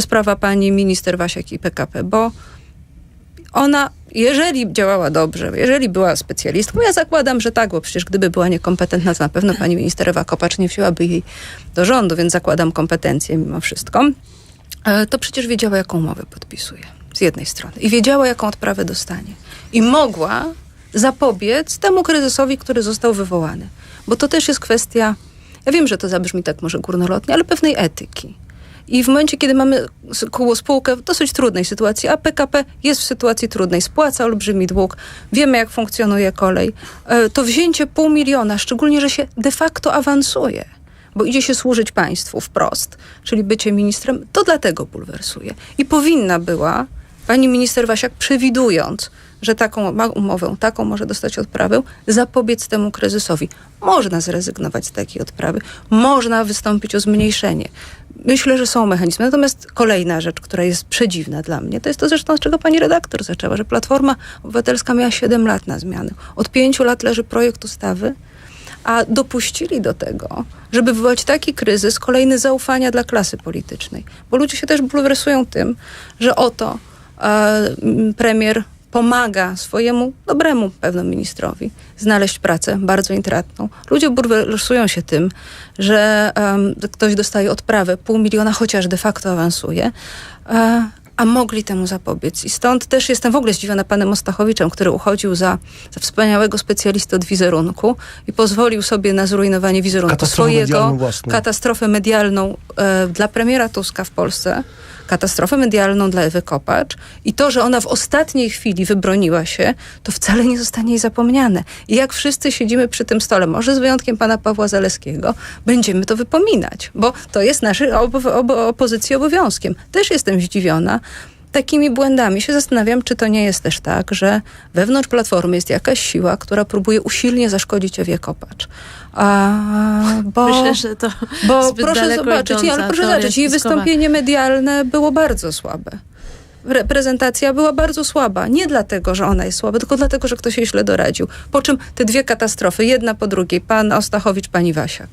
sprawa pani minister Wasiak i PKP, bo ona, jeżeli działała dobrze, jeżeli była specjalistką, ja zakładam, że tak, bo przecież gdyby była niekompetentna, to na pewno pani minister Ewa Kopacz nie wzięłaby jej do rządu, więc zakładam kompetencje mimo wszystko, e, to przecież wiedziała, jaką umowę podpisuje z jednej strony i wiedziała, jaką odprawę dostanie. I mogła zapobiec temu kryzysowi, który został wywołany. Bo to też jest kwestia, ja wiem, że to zabrzmi tak może górnolotnie, ale pewnej etyki. I w momencie, kiedy mamy spółkę w dosyć trudnej sytuacji, a PKP jest w sytuacji trudnej, spłaca olbrzymi dług, wiemy jak funkcjonuje kolej, e, to wzięcie pół miliona, szczególnie, że się de facto awansuje, bo idzie się służyć państwu wprost, czyli bycie ministrem, to dlatego bulwersuje. I powinna była pani minister Wasiak, przewidując, że taką ma umowę, taką może dostać odprawę, zapobiec temu kryzysowi. Można zrezygnować z takiej odprawy, można wystąpić o zmniejszenie. Myślę, że są mechanizmy. Natomiast kolejna rzecz, która jest przedziwna dla mnie, to jest to zresztą, z czego pani redaktor zaczęła, że Platforma Obywatelska miała 7 lat na zmiany. Od 5 lat leży projekt ustawy, a dopuścili do tego, żeby wywołać taki kryzys, kolejny zaufania dla klasy politycznej. Bo ludzie się też bulwersują tym, że oto e, premier pomaga swojemu dobremu pewno ministrowi znaleźć pracę bardzo intratną. Ludzie bulwersują się tym, że um, ktoś dostaje odprawę pół miliona, chociaż de facto awansuje. E, a mogli temu zapobiec. I stąd też jestem w ogóle zdziwiona panem Ostachowiczem, który uchodził za, za wspaniałego specjalistę od wizerunku i pozwolił sobie na zrujnowanie wizerunku katastrofę swojego, medialną katastrofę medialną e, dla premiera Tuska w Polsce katastrofę medialną dla Ewy Kopacz i to, że ona w ostatniej chwili wybroniła się, to wcale nie zostanie jej zapomniane. I jak wszyscy siedzimy przy tym stole, może z wyjątkiem pana Pawła Zaleskiego, będziemy to wypominać, bo to jest naszej ob ob opozycji obowiązkiem. Też jestem zdziwiona, takimi błędami się zastanawiam, czy to nie jest też tak, że wewnątrz Platformy jest jakaś siła, która próbuje usilnie zaszkodzić Ewie Kopacz. A, bo, Myślę, że to bo proszę zobaczyć, ale proszę zobaczyć, jej wystąpienie medialne było bardzo słabe. Reprezentacja była bardzo słaba. Nie dlatego, że ona jest słaba, tylko dlatego, że ktoś jej źle doradził. Po czym te dwie katastrofy, jedna po drugiej, pan Ostachowicz, pani Wasiak.